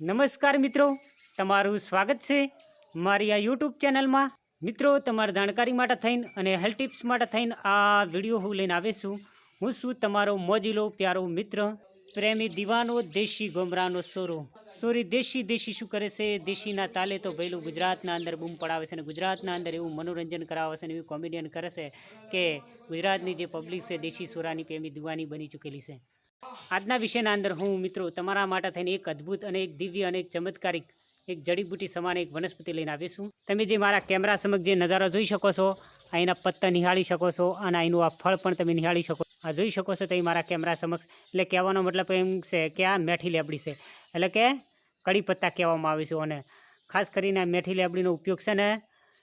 નમસ્કાર મિત્રો, તમારું સ્વાગત છે મારી આ યુટ્યુબ ચેનલમાં. મિત્રો, તમારી જાણકારી માટે થઈને અને હેલ્થ ટિપ્સ માટે થઈને આ વીડિયો હું લઈને આવે છું. હું છું તમારો મોજીલો, પ્યારો મિત્ર, પ્રેમી દીવાનો દેશી ગોમરાનો સોરો. સોરી, દેશી દેશી શું કરે છે? દેશીના તાલે તો ભઈલું ગુજરાતના અંદર બૂમ પડાવે છે અને ગુજરાતના અંદર એવું મનોરંજન કરાવે છે અને એવું કોમેડિયન કરે છે કે ગુજરાતની જે પબ્લિક છે, દેશી સોરાની પ્રેમી દીવાની બની ચૂકેલી છે. આજના વિષયના અંદર હું, મિત્રો, તમારા માટે થઈને એક અદ્ભુત અને એક દિવ્ય અને એક ચમત્કારિક, એક જડીબુટી સમાન એક વનસ્પતિ લઈને આવ્યો છું. તમે જે મારા કેમેરા સમક્ષ જે નજારો જોઈ શકો છો અહીંના પત્તા નિહાળી શકો છો, અને અહીંનું આ ફળ પણ તમે નિહાળી શકો આ જોઈ શકો છો તમે મારા કેમેરા સમક્ષ. એટલે કહેવાનો મતલબ એમ છે કે આ મેઠી લેબડી છે. એટલે કે કડી પત્તા કહેવામાં આવે છે અને ખાસ કરીને મેઠી લેબડીનો ઉપયોગ છે ને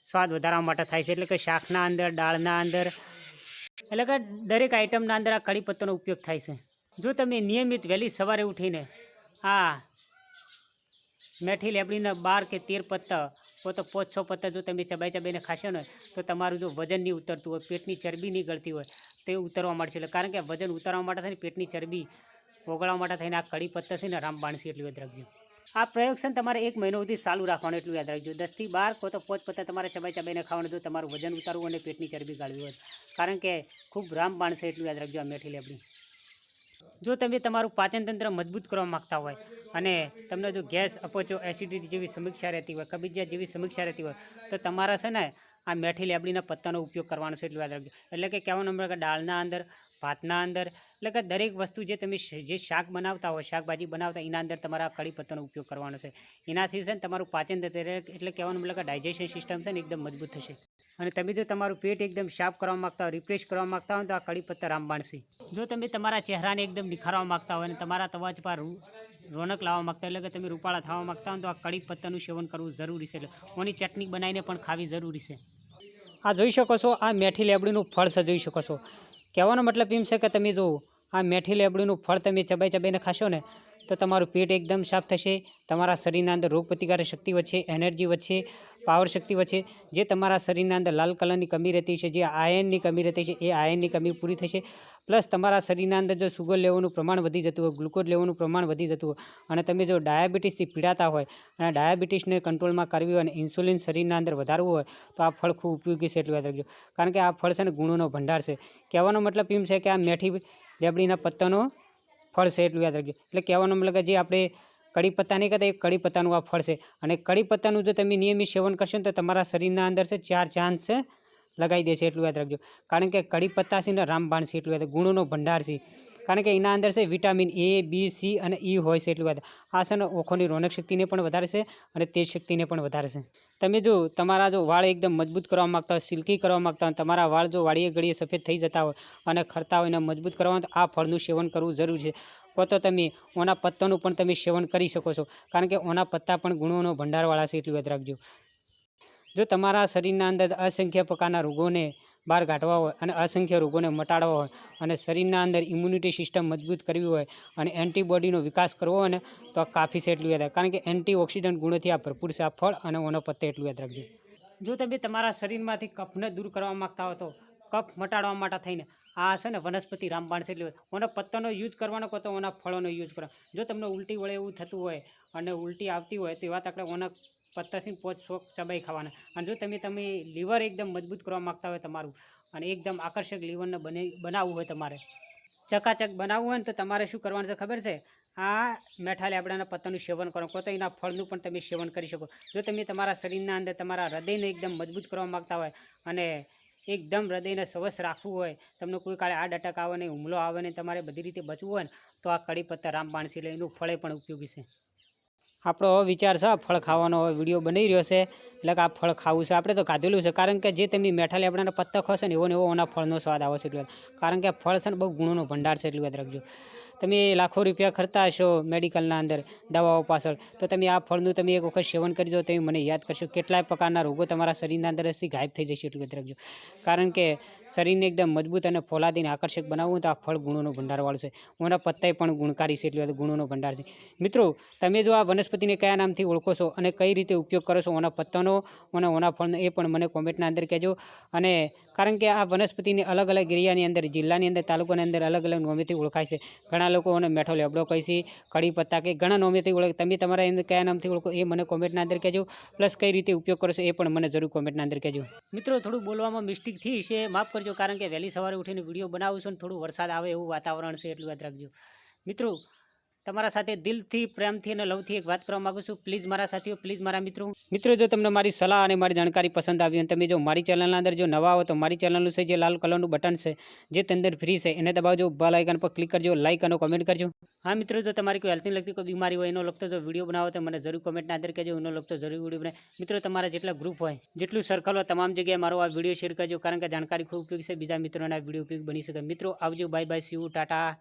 સ્વાદ વધારવા માટે થાય છે. એટલે કે શાકના અંદર, દાળના અંદર. એટલે કે દરેક આઈટમના અંદર આ કડી પત્તાનો ઉપયોગ થાય છે. જો તમે નિયમિત વહેલી સવારે ઉઠીને આ મેઠી, લેબડીના બાર કે તેર પત્તા કો તો પાંચ, છ પત્તા જો તમે ચબાઈ ચબાઈને ખાશો ને, તો તમારું જો વજન નહીં ઉતરતું હોય, પેટની ચરબી નહીં ગળતી હોય, તે ઉતરવા મળશે એટલે કારણ કે વજન ઉતારવા માટે થઈને પેટની ચરબી ઓગળવા માટે થઈને આ કડી પત્તા છે ને, રામ છે એટલું યાદ રાખજો. આ પ્રયોગ તમારે એક મહિનો સુધી ચાલુ રાખવાનું એટલું યાદ રાખજો. દસથી બાર કો તો પાંચ પત્તા તમારે ચબાઈ ચબાઈને ખાવાનું, જો તમારું વજન ઉતારવું અને પેટની ચરબી ગાળવી હોય. કારણ કે ખૂબ રામબાણ છે એટલું યાદ રાખજો, આ મેઠી, લેબડી. જો તમે તમારું પાચનતંત્ર મજબૂત કરવા માગતા હોય અને તમને જો ગેસ અપચો, એસિડિટી જેવી સમીક્ષા રહેતી હોય, કબજિયાત જેવી સમીક્ષા રહેતી હોય, તો તમારા છે ને આ મેઠી લેબડીના પત્તાનો ઉપયોગ કરવાનો છે એટલું યાદ રાખજો. એટલે કે કહેવાનો નંબર કે દાળના અંદર, ભાતના અંદર, એટલે કે દરેક વસ્તુ જે તમે જે શાક બનાવતા હોય, શાકભાજી બનાવતા એના અંદર તમારા કડી પત્તાનો ઉપયોગ કરવાનો છે. એનાથી છે ને તમારું પાચન એટલે કહેવાનું મતલબ કે ડાયજેશન સિસ્ટમ છે ને એકદમ મજબૂત થશે. અને તમે જો તમારું પેટ એકદમ સાફ કરવા માગતા હોય રિફ્રેશ કરવા માગતા હોય, તો આ કડી પત્તા રામબાણ છે જો તમે તમારા ચહેરાને એકદમ નિખારવા માગતા હોય અને તમારા તવાજ પર રોનક લાવવા માગતા એટલે કે તમે રૂપાળા થવા માગતા હોય, તો આ કડી પત્તાનું સેવન કરવું જરૂરી છે. એટલે ઓની ચટણી બનાવીને પણ ખાવી જરૂરી છે. આ જોઈ શકો છો, આ મેઠી લેબડીનું ફળ છે, જોઈ શકો છો. કહેવાનો મતલબ એમ છે કે તમે જો આ મેઠી લેબડીનું ફળ તમે ચબાઈ ચબાઈને ખાશો ને, તો તમારું પેટ એકદમ સાફ થશે, તમારા શરીરના અંદર રોગ પ્રતિકારક શક્તિ વધશે, એનર્જી વધશે પાવર શક્તિ વચ્ચે, જે તમારા શરીરના અંદર લાલ કલરની કમી રહેતી છે, જે આયર્નની કમી રહેતી છે, એ આયર્નની કમી પૂરી થશે. પ્લસ તમારા શરીરના અંદર જો સુગર લેવાનું પ્રમાણ વધી જતું હોય ગ્લુકોઝ લેવાનું પ્રમાણ વધી જતું હોય, અને તમે જો ડાયાબિટીસથી પીડાતા હોય, અને ડાયાબિટીસને કંટ્રોલમાં કરવી હોય અને ઇન્સ્યુલિન શરીરના અંદર વધારવું હોય, તો આ ફળ ખૂબ ઉપયોગી છે એટલું યાદ રાખજો. કારણ કે આ ફળ છે ને ગુણોનો ભંડાર છે. કહેવાનો મતલબ એમ છે કે આ મેઠી લેબડીના પત્તાનો ફળ છે એટલું યાદ રાખજો. એટલે કહેવાનો મતલબ કે જે આપણે કડી પત્તા નહીં કહેતા એ કડી પત્તાનું આ ફળ છે. અને કડી પત્તાનું જો તમે નિયમિત સેવન કરશો ને તો તમારા શરીરના અંદર છે ચાર ચાંદ છે લગાવી દેશે એટલું યાદ રાખજો. કારણ કે કડી પત્તા છે ને રામબાણ છે, એટલું યાદ ગુણોનો ભંડાર છે. કારણ કે એના અંદર છે વિટામિન એ, બી, સી અને ઈ હોય છે એટલું બધા. આ છે ને ઓખોની રોનક શક્તિને પણ વધારે છે અને તેજ શક્તિને પણ વધારે છે. તમે જો તમારા જો વાળ એકદમ મજબૂત કરવા માગતા હોય, સિલ્કી કરવા માગતા હોય, તમારા વાળ જો વાળીએ ઘડીએ સફેદ થઈ જતા હોય અને ખરતા હોય મજબૂત કરવા હોય, તો આ ફળનું સેવન કરવું જરૂરી છે. કો તો તમે ઓના પત્તાનું પણ તમે સેવન કરી શકો છો. કારણ કે ઓના પત્તા પણ ગુણોનો ભંડારવાળા છે, એટલું યાદ રાખજો. જો તમારા શરીરના અંદર અસંખ્ય પ્રકારના રોગોને બહાર કાઢવા હોય અને અસંખ્ય રોગોને મટાડવા હોય અને શરીરના અંદર ઇમ્યુનિટી સિસ્ટમ મજબૂત કરવી હોય અને એન્ટીબોડીનો વિકાસ કરવો હોય ને તો કાફી છે એટલું યાદ. કારણ કે એન્ટીઓક્સિડન્ટ ગુણોથી આ ભરપૂર છે આ ફળ અને ઓનો પત્તે એટલું યાદ રાખજો જો તમે તમારા શરીરમાંથી કફને દૂર કરવા માગતા હો તો કફ મટાડવા માટે થઈને આ છે ને વનસ્પતિ રામબાણ છે, એટલે ઓના પત્તાનો યુઝ કરવાનો કહો તો ઓના ફળોનો યુઝ કરો. જો તમને ઉલટી વળે એવું થતું હોય અને ઉલટી આવતી હોય તો એવા તકડે ઓના પત્તાથી પોચ શોખ ચબાઈ ખાવાના. અને જો તમે તમે લીવર એકદમ મજબૂત કરવા માગતા હોય તમારું અને એકદમ આકર્ષક લીવરને બને, બનાવવું હોય તમારે. ચકાચક બનાવવું હોય ને તો તમારે શું કરવાનું છે ખબર છે? આ મેઠા લેબડાના પત્તાનું સેવન કરો કહો તો એના ફળનું પણ તમે સેવન કરી શકો. જો તમે તમારા શરીરના અંદર તમારા હૃદયને એકદમ મજબૂત કરવા માગતા હોય અને એકદમ હૃદયને સ્વસ્થ રાખવું હોય, તમને કોઈ કાળે આડ અટક આવે ને હુમલો આવે ને તમારે બધી રીતે બચવું હોય ને, તો આ કડી પત્તા રામપાણસી એટલે એનું ફળે પણ ઉપયોગી છે. આપણો વિચાર છે ફળ ખાવાનો વીડિયો બની રહ્યો છે, એટલે કે આ ફળ ખાવું છે. આપણે તો ખાધેલું છે, કારણ કે જે તમે મેઠા લેબડાના પત્તા ખોશો ને એવો ને એવો એના ફળનો સ્વાદ આવે છે એટલું. કારણ કે ફળ છે ને બહુ ગુણોનો ભંડાર છે, એટલું યાદ રાખજો. તમે લાખો રૂપિયા ખર્ચતા હશો મેડિકલના અંદર, દવાઓ પાછળ. તો તમે આ ફળનું તમે એક વખત સેવન કરી દો તમે મને યાદ કરશો કેટલાય પ્રકારના રોગો તમારા શરીરના અંદરથી ગાયબ થઈ જશે એટલું યાદ રાખજો. કારણ કે શરીરને એકદમ મજબૂત અને ફોલાદીને આકર્ષક બનાવવું તો આ ફળ ગુણોનો ભંડારવાળું છે. ઓના પત્તાય પણ ગુણકારી છે એટલે ગુણોનો ભંડાર છે. મિત્રો, તમે જો આ વનસ્પતિને કયા નામથી ઓળખો છો અને કઈ રીતે ઉપયોગ કરો છો ઓના પત્તાનો અને ઓના ફળનો એ પણ મને કોમેન્ટના અંદર કહેજો. અને કારણ કે આ વનસ્પતિની અલગ અલગ એરિયાની અંદર, જિલ્લાની અંદર, તાલુકાની અંદર અલગ અલગ નામેથી ઓળખાય છે. ઘણા લોકોને મેઠો લેબડો કહીશી કડી પત્તા કે ઘણા નોમેથી ઓળખ, તમે તમારા એને કયા નામથી ઓળખો, એ મને કોમેન્ટના અંદર કહેજો. પ્લસ કઈ રીતે ઉપયોગ કરશો એ પણ મને જરૂર કોમેન્ટના અંદર કહેજો. મિત્રો થોડું બોલવામાં મિસ્ટેક થઈ છે, માફ કરજો, કારણ કે વહેલી સવારે ઉઠીને વીડિયો બનાવું છું ને થોડું વરસાદ આવે એવું વાતાવરણ છે, એટલું યાદ રાખજો. મિત્રો તમારા સાથે દિલથી, પ્રેમથી અને લવથી એક વાત કરવા માગું છું. પ્લીઝ મારા સાથીઓ પ્લીઝ મારા મિત્રો. મિત્રો, જો તમને મારી સલાહ અને મારી જાણકારી પસંદ આવી અને તમે જો મારી ચેનલના અંદર જો નવા હો તો મારી ચેનલનું છે જે લાલ કલરનું બટન છે, જે તે અંદર ફ્રી છે, એને દબાવજો. બેલ આઇકન પર ક્લિક કરજો. લાઇક અને કોમેન્ટ કરજો. હા, મિત્રો, જો તમારી કોઈ હેલ્થની લગતી કોઈ બીમારી હોય, એનો લગતો જો વીડિયો બનાવો તો મને જરૂર કોમેન્ટના અંદર કહેજો. એનો લગતો જરૂર વીડિયો બનાવે. મિત્રો, તમારા જેટલા ગ્રુપ હોય, જેટલું સર્કલ હોય, તમામ જગ્યાએ મારો આ વીડિયો શેર કરજો. કારણ કે જાણકારી ખૂબ ઉપયોગી છે. બીજા મિત્રોને વીડિયો ઉપયોગ બની શકે. મિત્રો, આવજો. Bye bye see Tata